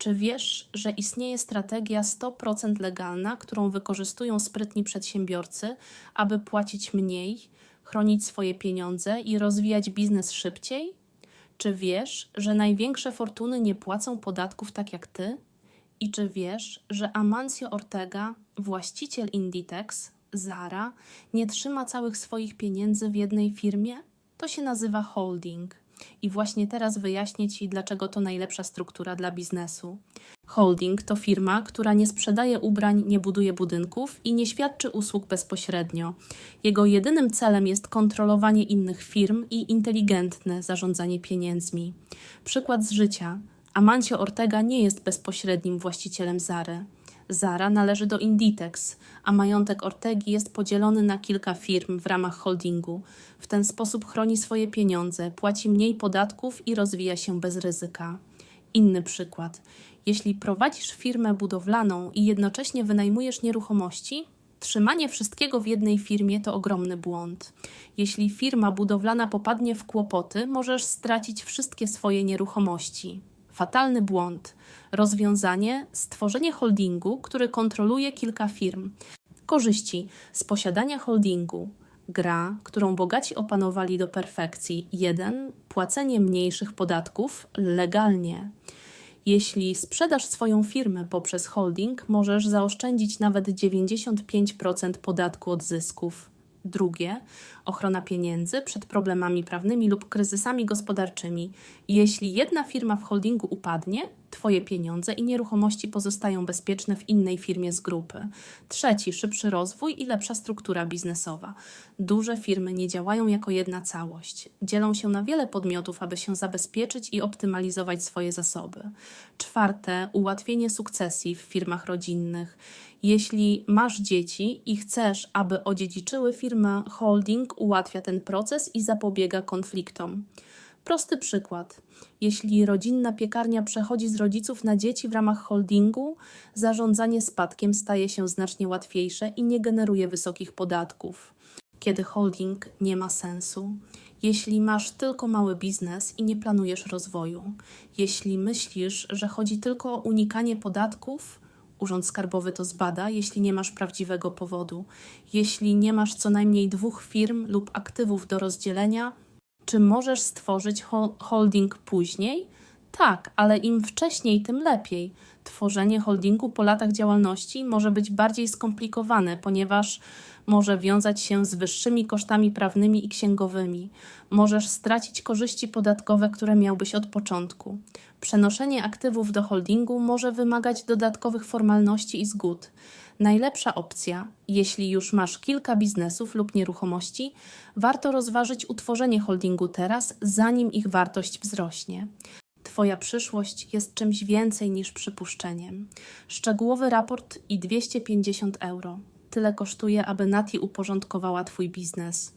Czy wiesz, że istnieje strategia 100% legalna, którą wykorzystują sprytni przedsiębiorcy, aby płacić mniej, chronić swoje pieniądze i rozwijać biznes szybciej? Czy wiesz, że największe fortuny nie płacą podatków tak jak ty? I czy wiesz, że Amancio Ortega, właściciel Inditex, Zara, nie trzyma całych swoich pieniędzy w jednej firmie? To się nazywa holding. I właśnie teraz wyjaśnię Ci, dlaczego to najlepsza struktura dla biznesu. Holding to firma, która nie sprzedaje ubrań, nie buduje budynków i nie świadczy usług bezpośrednio. Jego jedynym celem jest kontrolowanie innych firm i inteligentne zarządzanie pieniędzmi. Przykład z życia. Amancio Ortega nie jest bezpośrednim właścicielem Zary. Zara należy do Inditex, a majątek Ortegi jest podzielony na kilka firm w ramach holdingu. W ten sposób chroni swoje pieniądze, płaci mniej podatków i rozwija się bez ryzyka. Inny przykład. Jeśli prowadzisz firmę budowlaną i jednocześnie wynajmujesz nieruchomości, trzymanie wszystkiego w jednej firmie to ogromny błąd. Jeśli firma budowlana popadnie w kłopoty, możesz stracić wszystkie swoje nieruchomości. Fatalny błąd. Rozwiązanie stworzenie holdingu, który kontroluje kilka firm. Korzyści z posiadania holdingu. Gra, którą bogaci opanowali do perfekcji. 1. Płacenie mniejszych podatków legalnie. Jeśli sprzedasz swoją firmę poprzez holding, możesz zaoszczędzić nawet 95% podatku od zysków. Drugie, ochrona pieniędzy przed problemami prawnymi lub kryzysami gospodarczymi. Jeśli jedna firma w holdingu upadnie, Twoje pieniądze i nieruchomości pozostają bezpieczne w innej firmie z grupy. Trzeci, szybszy rozwój i lepsza struktura biznesowa. Duże firmy nie działają jako jedna całość. Dzielą się na wiele podmiotów, aby się zabezpieczyć i optymalizować swoje zasoby. Czwarte, ułatwienie sukcesji w firmach rodzinnych. Jeśli masz dzieci i chcesz, aby odziedziczyły firmę holding, ułatwia ten proces i zapobiega konfliktom. Prosty przykład. Jeśli rodzinna piekarnia przechodzi z rodziców na dzieci w ramach holdingu, zarządzanie spadkiem staje się znacznie łatwiejsze i nie generuje wysokich podatków. Kiedy holding nie ma sensu. Jeśli masz tylko mały biznes i nie planujesz rozwoju. Jeśli myślisz, że chodzi tylko o unikanie podatków, Urząd Skarbowy to zbada, jeśli nie masz prawdziwego powodu. Jeśli nie masz co najmniej dwóch firm lub aktywów do rozdzielenia, czy możesz stworzyć holding później? Tak, ale im wcześniej, tym lepiej. Tworzenie holdingu po latach działalności może być bardziej skomplikowane, ponieważ może wiązać się z wyższymi kosztami prawnymi i księgowymi. Możesz stracić korzyści podatkowe, które miałbyś od początku. Przenoszenie aktywów do holdingu może wymagać dodatkowych formalności i zgód. Najlepsza opcja, jeśli już masz kilka biznesów lub nieruchomości, warto rozważyć utworzenie holdingu teraz, zanim ich wartość wzrośnie. Twoja przyszłość jest czymś więcej niż przypuszczeniem. Szczegółowy raport i 250 euro. Tyle kosztuje, aby Nati uporządkowała Twój biznes.